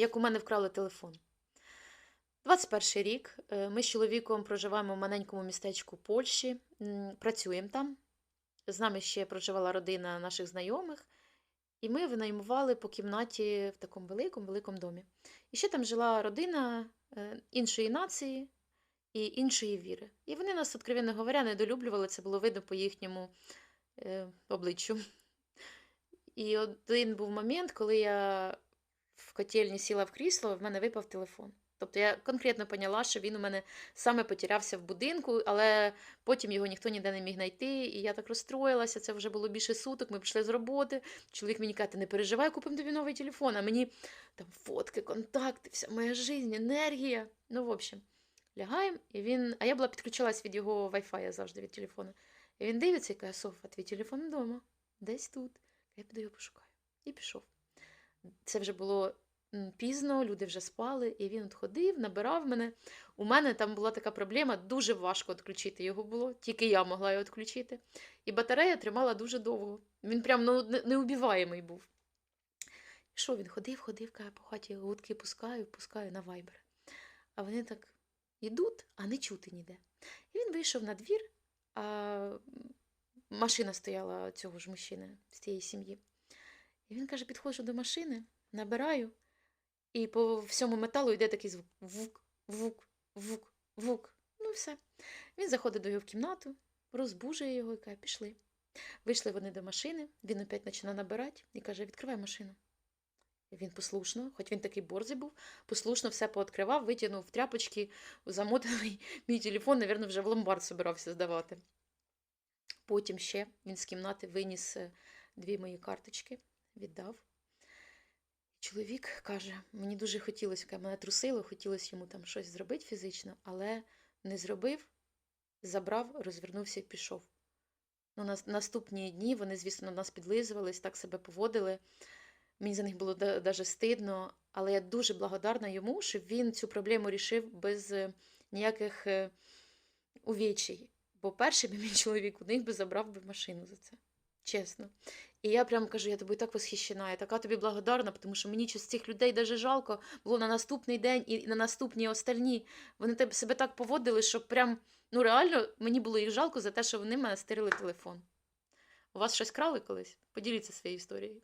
як у мене вкрали телефон. 21 рік. е, Ми з чоловіком проживаємо в маленькому містечку Польщі, працюємо там. З нами ще проживала родина наших знайомих, і ми винаймували по кімнаті в такому великому великому домі. І ще там жила родина е, іншої нації і іншої віри. І вони нас, откровенно говоря, недолюблювали, це було видно по їхньому е, обличчю. І один був момент, коли я в котельні сіла в крісло, в мене випав телефон. Тобто я конкретно поняла, що він у мене саме потерявся в будинку, але потім його ніхто ніде не міг знайти. І я так розстроїлася. Це вже було більше суток. Ми пішли з роботи. Чоловік мені каже, «Ти не переживай, купимо тобі новий телефон. А мені там фотки, контакти, вся моя життя, енергія. Ну, в общем, лягаємо, і він. А я була підключилась від його Wi-Fi завжди від телефону. І він дивиться і каже, Софа, твій телефон вдома, десь тут. Я піду його пошукаю. І пішов. Це вже було пізно, люди вже спали, і він от ходив, набирав мене. У мене там була така проблема, дуже важко відключити його було, тільки я могла його відключити. І батарея тримала дуже довго. Він прям ну, неубіваємий був. Що він ходив, ходив, каже, по хаті гудки пускаю, пускаю на вайбер. А вони так йдуть, а не чути ніде. І він вийшов на двір, а машина стояла цього ж мужчини з тієї сім'ї. І він каже: підходжу до машини, набираю, і по всьому металу йде такий звук: вук, вук, вук, вук. Ну все. Він заходить до його в кімнату, розбужує його і каже, пішли. Вийшли вони до машини, він опять починає набирати і каже: відкривай машину. І він послушно, хоч він такий борзий був, послушно все пооткривав, витягнув тряпочки, замотаний мій телефон, напевно, вже в ломбард собирався здавати. Потім ще він з кімнати виніс е, дві мої карточки, віддав. Чоловік каже, мені дуже хотілося, каже, мене трусило, хотілося йому там щось зробити фізично, але не зробив, забрав, розвернувся і пішов. Ну, на наступні дні вони, звісно, на нас підлизувались, так себе поводили. Мені за них було навіть стидно, але я дуже благодарна йому, що він цю проблему рішив без е, ніяких е, увічей. Бо перший би мій чоловік у них би забрав би машину за це. Чесно. І я прям кажу, я тобі так восхищена, я така тобі благодарна, тому що мені з цих людей даже жалко було на наступний день і на наступні остальні. Вони себе так поводили, що прям, ну реально, мені було їх жалко за те, що вони мене стирили телефон. У вас щось крали колись? Поділіться своєю історією.